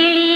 கிளி